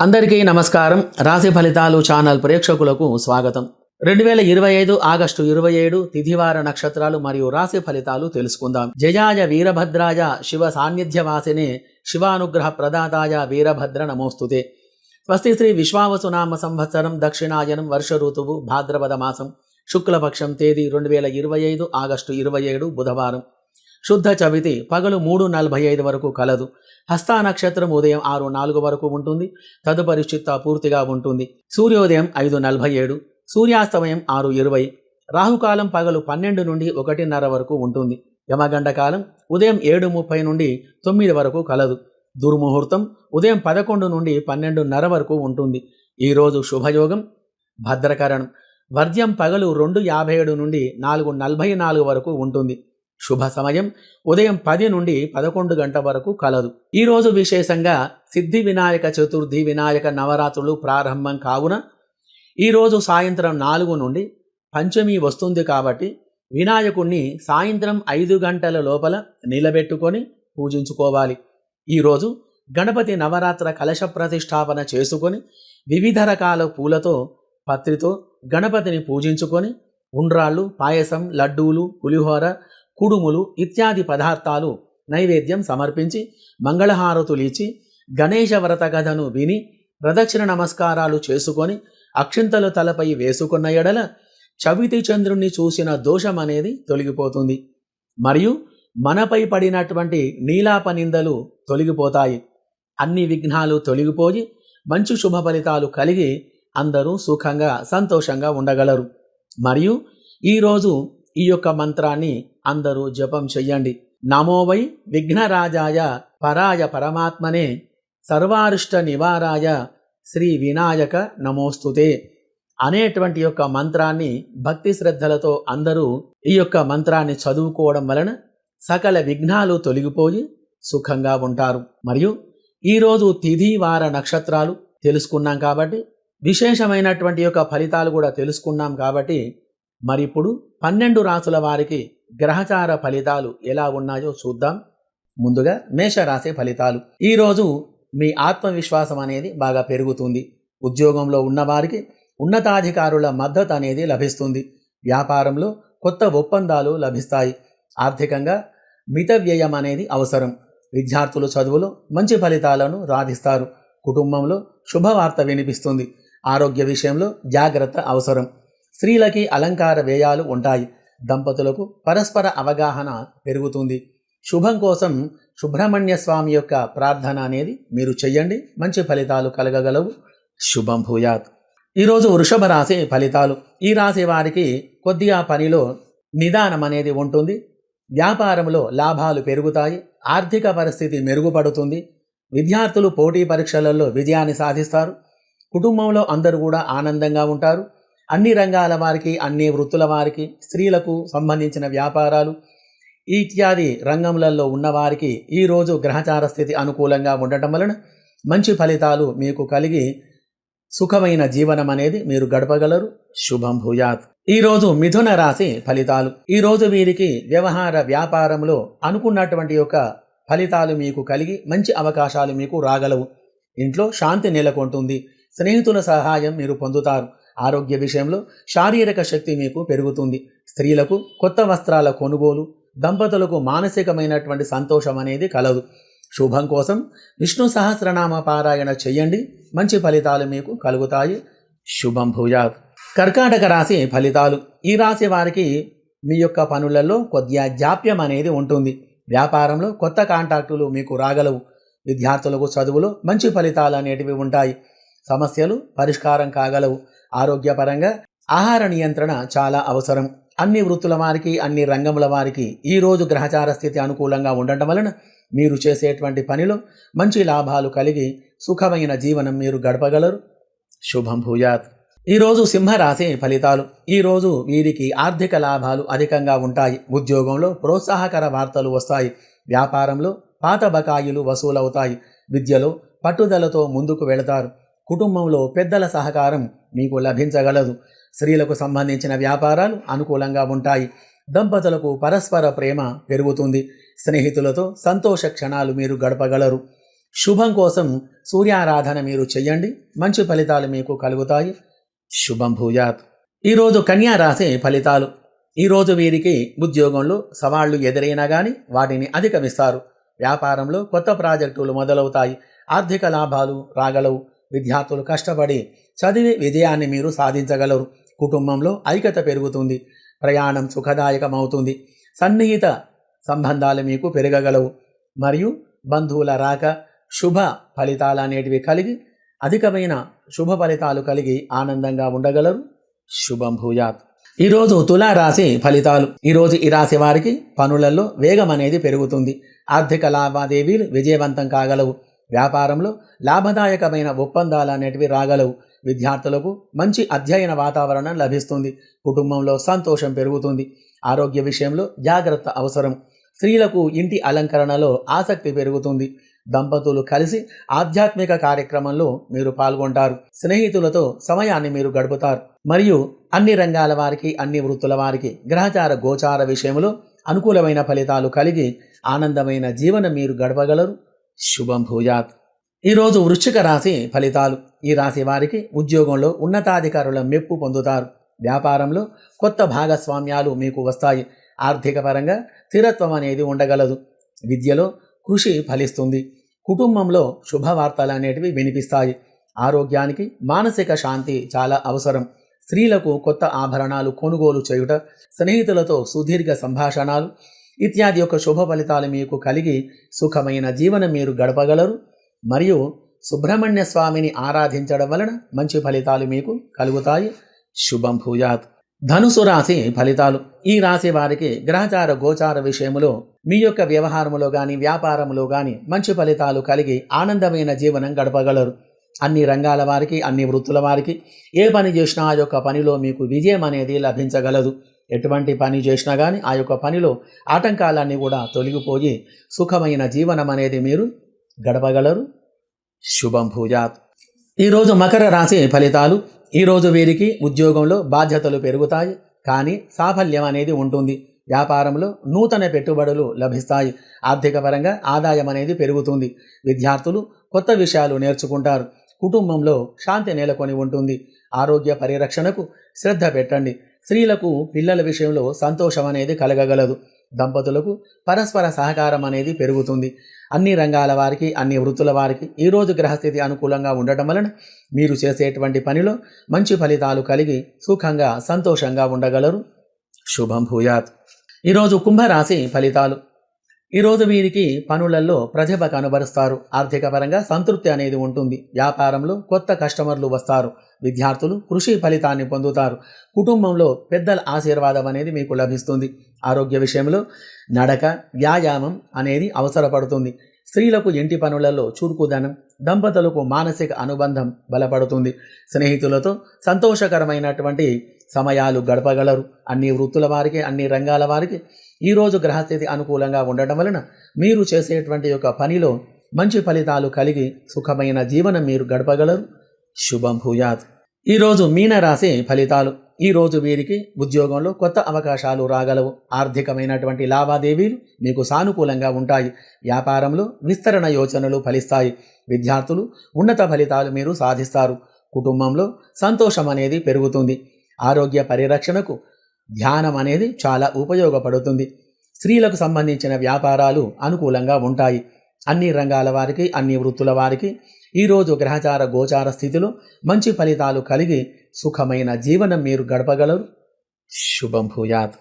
అందరికీ నమస్కారం. రాశి ఫలితాలు ఛానల్ ప్రేక్షకులకు స్వాగతం. రెండు వేల ఇరవై ఐదు ఆగస్టు ఇరవై ఏడు తిథివార నక్షత్రాలు మరియు రాశి ఫలితాలు తెలుసుకుందాం. జయాయ వీరభద్రాయ శివ సాన్నిధ్యవాసినే శివానుగ్రహ ప్రదాతాయ వీరభద్ర నమోస్తుతే. స్వస్తి శ్రీ విశ్వావసునామ సంవత్సరం దక్షిణాయనం వర్ష ఋతువు భాద్రపద మాసం శుక్లపక్షం తేదీ రెండు వేల ఇరవై ఐదు ఆగస్టు ఇరవై ఏడు బుధవారం. శుద్ధ చవితి పగలు మూడు నలభై ఐదు వరకు కలదు. హస్తా నక్షత్రం ఉదయం ఆరు నాలుగు వరకు ఉంటుంది. తదుపరి చిత్త పూర్తిగా ఉంటుంది. సూర్యోదయం ఐదు నలభై ఏడు. సూర్యాస్తమయం ఆరు ఇరవై. రాహుకాలం పగలు పన్నెండు నుండి ఒకటిన్నర వరకు ఉంటుంది. యమగండ కాలం ఉదయం ఏడు ముప్పై నుండి తొమ్మిది వరకు కలదు. దుర్ముహూర్తం ఉదయం పదకొండు నుండి పన్నెండున్నర వరకు ఉంటుంది. ఈరోజు శుభయోగం. భద్రకరణం. వర్జ్యం పగలు రెండు యాభై ఏడు నుండి నాలుగు నలభై నాలుగు వరకు ఉంటుంది. శుభ సమయం. ఉదయం పది నుండి పదకొండు గంట వరకు కలదు. ఈరోజు విశేషంగా సిద్ధి వినాయక చతుర్థి వినాయక నవరాత్రులు ప్రారంభం కావున ఈరోజు సాయంత్రం నాలుగు నుండి పంచమి వస్తుంది కాబట్టి వినాయకుణ్ణి సాయంత్రం ఐదు గంటల లోపల నిలబెట్టుకొని పూజించుకోవాలి. ఈరోజు గణపతి నవరాత్ర కలశ ప్రతిష్టాపన చేసుకొని వివిధ రకాల పూలతో పత్రితో గణపతిని పూజించుకొని ఉండ్రాళ్ళు పాయసం లడ్డూలు పులిహోర కుడుములు ఇత్యాది పదార్థాలు నైవేద్యం సమర్పించి మంగళహారతులు ఇచ్చి గణేష వ్రత కథను విని ప్రదక్షిణ నమస్కారాలు చేసుకొని అక్షింతలు తలపై వేసుకున్న ఎడల చవితి చంద్రుణ్ణి చూసిన దోషం అనేది తొలగిపోతుంది. మరియు మనపై పడినటువంటి నీలాప నిందలు తొలగిపోతాయి. అన్ని విఘ్నాలు తొలగిపోయి మంచి శుభ ఫలితాలు కలిగి అందరూ సుఖంగా సంతోషంగా ఉండగలరు. మరియు ఈరోజు ఈ యొక్క మంత్రాన్ని అందరూ జపం చెయ్యండి. నమోవై విఘ్నరాజాయ పరాయ పరమాత్మనే సర్వారిష్ట నివారాయ శ్రీ వినాయక నమోస్తుతే అనేటువంటి యొక్క మంత్రాన్ని భక్తి శ్రద్ధలతో అందరూ ఈ యొక్క మంత్రాన్ని చదువుకోవడం వలన సకల విఘ్నాలు తొలగిపోయి సుఖంగా ఉంటారు. మరియు ఈరోజు తిథి వార నక్షత్రాలు తెలుసుకున్నాం కాబట్టి విశేషమైనటువంటి యొక్క ఫలితాలు కూడా తెలుసుకున్నాం కాబట్టి మరి ఇప్పుడు పన్నెండు రాసుల వారికి గ్రహచార ఫలితాలు ఎలా ఉన్నాయో చూద్దాం. ముందుగా మేషరాశి ఫలితాలు. ఈరోజు మీ ఆత్మవిశ్వాసం అనేది బాగా పెరుగుతుంది. ఉద్యోగంలో ఉన్నవారికి ఉన్నతాధికారుల మద్దతు అనేది లభిస్తుంది. వ్యాపారంలో కొత్త ఒప్పందాలు లభిస్తాయి. ఆర్థికంగా మిత వ్యయం అనేది అవసరం. విద్యార్థులు చదువులో మంచి ఫలితాలను రాధిస్తారు కుటుంబంలో శుభవార్త వినిపిస్తుంది. ఆరోగ్య విషయంలో జాగ్రత్త అవసరం. స్త్రీలకి అలంకార వ్యయాలు ఉంటాయి. దంపతులకు పరస్పర అవగాహన పెరుగుతుంది. శుభం కోసం సుబ్రహ్మణ్య స్వామి యొక్క ప్రార్థన అనేది మీరు చెయ్యండి. మంచి ఫలితాలు కలగగలవు. శుభం భూయాత్. ఈరోజు వృషభ రాశి ఫలితాలు. ఈ రాశి వారికి కొద్దిగా పనిలో నిదానం అనేది ఉంటుంది. వ్యాపారంలో లాభాలు పెరుగుతాయి. ఆర్థిక పరిస్థితి మెరుగుపడుతుంది. విద్యార్థులు పోటీ పరీక్షలలో విజయాన్ని సాధిస్తారు. కుటుంబంలో అందరూ కూడా ఆనందంగా ఉంటారు. అన్ని రంగాల వారికి అన్ని వృత్తుల వారికి స్త్రీలకు సంబంధించిన వ్యాపారాలు ఇత్యాది రంగములలో ఉన్నవారికి ఈరోజు గ్రహచార స్థితి అనుకూలంగా ఉండటం వలన మంచి ఫలితాలు మీకు కలిగి సుఖమైన జీవనం అనేది మీరు గడపగలరు. శుభం భూయాత్. ఈరోజు మిథున రాశి ఫలితాలు. ఈరోజు వీరికి వ్యవహార వ్యాపారంలో అనుకున్నటువంటి యొక్క ఫలితాలు మీకు కలిగి మంచి అవకాశాలు మీకు రాగలవు. ఇంట్లో శాంతి నెలకొంటుంది. స్నేహితుల సహాయం మీరు పొందుతారు. ఆరోగ్య విషయంలో శారీరక శక్తి మీకు పెరుగుతుంది. స్త్రీలకు కొత్త వస్త్రాల కొనుగోలు దంపతులకు మానసికమైనటువంటి సంతోషం అనేది కలదు. శుభం కోసం విష్ణు సహస్రనామ పారాయణ చేయండి. మంచి ఫలితాలు మీకు కలుగుతాయి. శుభం భూజాత్ కర్కాటక రాశి ఫలితాలు. ఈ రాశి వారికి మీ యొక్క పనులలో కొద్దిగా జాప్యం అనేది ఉంటుంది. వ్యాపారంలో కొత్త కాంటాక్టులు మీకు రాగలవు. విద్యార్థులకు చదువులో మంచి ఫలితాలు అనేటివి ఉంటాయి. సమస్యలు పరిష్కారం కాగలవు. ఆరోగ్యపరంగా ఆహార నియంత్రణ చాలా అవసరం. అన్ని వృత్తుల వారికి అన్ని రంగముల వారికి ఈరోజు గ్రహచార స్థితి అనుకూలంగా ఉండటం వలన మీరు చేసేటువంటి పనిలో మంచి లాభాలు కలిగి సుఖమైన జీవనం మీరు గడపగలరు. శుభం భూయాత్. ఈరోజు సింహరాశి ఫలితాలు. ఈరోజు వీరికి ఆర్థిక లాభాలు అధికంగా ఉంటాయి. ఉద్యోగంలో ప్రోత్సాహకర వార్తలు వస్తాయి. వ్యాపారంలో పాత బకాయిలు వసూలవుతాయి. విద్యలో పట్టుదలతో ముందుకు వెళతారు. కుటుంబంలో పెద్దల సహకారం మీకు లభించగలదు. స్త్రీలకు సంబంధించిన వ్యాపారాలు అనుకూలంగా ఉంటాయి. దంపతులకు పరస్పర ప్రేమ పెరుగుతుంది. స్నేహితులతో సంతోష క్షణాలు మీరు గడపగలరు. శుభం కోసం సూర్యారాధన మీరు చెయ్యండి. మంచి ఫలితాలు మీకు కలుగుతాయి. శుభం భూయాత్. ఈరోజు కన్యా రాశి ఫలితాలు. ఈరోజు వీరికి ఉద్యోగంలో సవాళ్ళు ఎదురైనా కానీ వాటిని అధిగమిస్తారు. వ్యాపారంలో కొత్త ప్రాజెక్టులు మొదలవుతాయి. ఆర్థిక లాభాలు రాగలవు. విద్యార్థులు కష్టపడి చదివి విజయాన్ని మీరు సాధించగలరు. కుటుంబంలో ఐక్యత పెరుగుతుంది. ప్రయాణం సుఖదాయకమవుతుంది. సన్నిహిత సంబంధాలు మీకు పెరగగలవు. మరియు బంధువుల రాక శుభ ఫలితాలు అనేటివి కలిగి అధికమైన శుభ ఫలితాలు కలిగి ఆనందంగా ఉండగలరు. శుభం భూయాత్. ఈరోజు తులారాశి ఫలితాలు. ఈరోజు ఈ రాశి వారికి పనులలో వేగం అనేది పెరుగుతుంది. ఆర్థిక లావాదేవీలు విజయవంతం కాగలవు. వ్యాపారంలో లాభదాయకమైన ఒప్పందాలు అనేటివి రాగలవు. విద్యార్థులకు మంచి అధ్యయన వాతావరణం లభిస్తుంది. కుటుంబంలో సంతోషం పెరుగుతుంది. ఆరోగ్య విషయంలో జాగ్రత్త అవసరం. స్త్రీలకు ఇంటి అలంకరణలో ఆసక్తి పెరుగుతుంది. దంపతులు కలిసి ఆధ్యాత్మిక కార్యక్రమంలో మీరు పాల్గొంటారు. స్నేహితులతో సమయాన్ని మీరు గడుపుతారు. మరియు అన్ని రంగాల వారికి అన్ని వృత్తుల వారికి గ్రహచార గోచార విషయంలో అనుకూలమైన ఫలితాలు కలిగి ఆనందమైన జీవనం మీరు గడపగలరు. శుభం భూయాత్ ఈరోజు వృశ్చిక రాశి ఫలితాలు. ఈ రాశి వారికి ఉద్యోగంలో ఉన్నతాధికారుల మెప్పు పొందుతారు. వ్యాపారంలో కొత్త భాగస్వామ్యాలు మీకు వస్తాయి. ఆర్థిక పరంగా స్థిరత్వం అనేది ఉండగలదు. విద్యలో కృషి ఫలిస్తుంది. కుటుంబంలో శుభవార్తలు అనేటివి వినిపిస్తాయి. ఆరోగ్యానికి మానసిక శాంతి చాలా అవసరం. స్త్రీలకు కొత్త ఆభరణాలు కొనుగోలు చేయుట స్నేహితులతో సుదీర్ఘ సంభాషణలు ఇత్యాది యొక్క శుభ ఫలితాలు మీకు కలిగి సుఖమైన జీవనం మీరు గడపగలరు. మరియు సుబ్రహ్మణ్య స్వామిని ఆరాధించడం వలన మంచి ఫలితాలు మీకు కలుగుతాయి. శుభం భూయాత్. ధనుసు రాశి ఫలితాలు. ఈ రాశి వారికి గ్రహచార గోచార విషయములో మీ యొక్క వ్యవహారములో కానీ వ్యాపారములో కానీ మంచి ఫలితాలు కలిగి ఆనందమైన జీవనం గడపగలరు. అన్ని రంగాల వారికి అన్ని వృత్తుల వారికి ఏ పని చేసినా ఆ యొక్క పనిలో మీకు విజయం అనేది లభించగలదు. ఎటువంటి పని చేసినా కానీ ఆ యొక్క పనిలో ఆటంకాలన్నీ కూడా తొలగిపోయి సుఖమైన జీవనం అనేది మీరు గడపగలరు. శుభం భూజాత్. ఈరోజు మకర రాశి ఫలితాలు ఈరోజు వీరికి ఉద్యోగంలో బాధ్యతలు పెరుగుతాయి కానీ సాఫల్యం అనేది ఉంటుంది. వ్యాపారంలో నూతన పెట్టుబడులు లభిస్తాయి. ఆర్థికపరంగా ఆదాయం అనేది పెరుగుతుంది. విద్యార్థులు కొత్త విషయాలు నేర్చుకుంటారు. కుటుంబంలో శాంతి నెలకొని ఉంటుంది. ఆరోగ్య పరిరక్షణకు శ్రద్ధ పెట్టండి. స్త్రీలకు పిల్లల విషయంలో సంతోషం అనేది కలగగలదు. దంపతులకు పరస్పర సహకారం అనేది పెరుగుతుంది. అన్ని రంగాల వారికి అన్ని వృత్తుల వారికి ఈరోజు గ్రహస్థితి అనుకూలంగా ఉండటం వలన మీరు చేసేటువంటి పనిలో మంచి ఫలితాలు కలిగి సుఖంగా సంతోషంగా ఉండగలరు. శుభం భూయాత్. ఈరోజు కుంభరాశి ఫలితాలు. ఈరోజు వీరికి పనులలో ప్రతిభ కనబరుస్తారు. ఆర్థిక పరంగా సంతృప్తి అనేది ఉంటుంది. వ్యాపారంలో కొత్త కస్టమర్లు వస్తారు. విద్యార్థులు కృషి ఫలితాన్ని పొందుతారు. కుటుంబంలో పెద్దల ఆశీర్వాదం అనేది మీకు లభిస్తుంది. ఆరోగ్య విషయంలో నడక వ్యాయామం అనేది అవసరపడుతుంది. స్త్రీలకు ఇంటి పనులలో చురుకుదనం దంపతులకు మానసిక అనుబంధం బలపడుతుంది. స్నేహితులతో సంతోషకరమైనటువంటి సమయాలు గడపగలరు. అన్ని వృత్తుల వారికి అన్ని రంగాల వారికి ఈరోజు గ్రహస్థితి అనుకూలంగా ఉండటం వలన మీరు చేసేటువంటి యొక్క పనిలో మంచి ఫలితాలు కలిగి సుఖమైన జీవనం మీరు గడపగలరు. శుభం భూయాత్. ఈరోజు మీనరాశి ఫలితాలు. ఈరోజు వీరికి ఉద్యోగంలో కొత్త అవకాశాలు రాగలవు. ఆర్థికమైనటువంటి లావాదేవీలు మీకు సానుకూలంగా ఉంటాయి. వ్యాపారంలో విస్తరణ యోచనలు ఫలిస్తాయి. విద్యార్థులు ఉన్నత ఫలితాలు మీరు సాధిస్తారు. కుటుంబంలో సంతోషం అనేది పెరుగుతుంది. ఆరోగ్య పరిరక్షణకు ధ్యానం అనేది చాలా ఉపయోగపడుతుంది. స్త్రీలకు సంబంధించిన వ్యాపారాలు అనుకూలంగా ఉంటాయి. అన్ని రంగాల వారికి అన్ని వృత్తుల వారికి ఈరోజు గ్రహచార గోచార స్థితిలో మంచి ఫలితాలు కలిగి సుఖమైన జీవనం మీరు గడపగలరు. శుభం భూయాత్.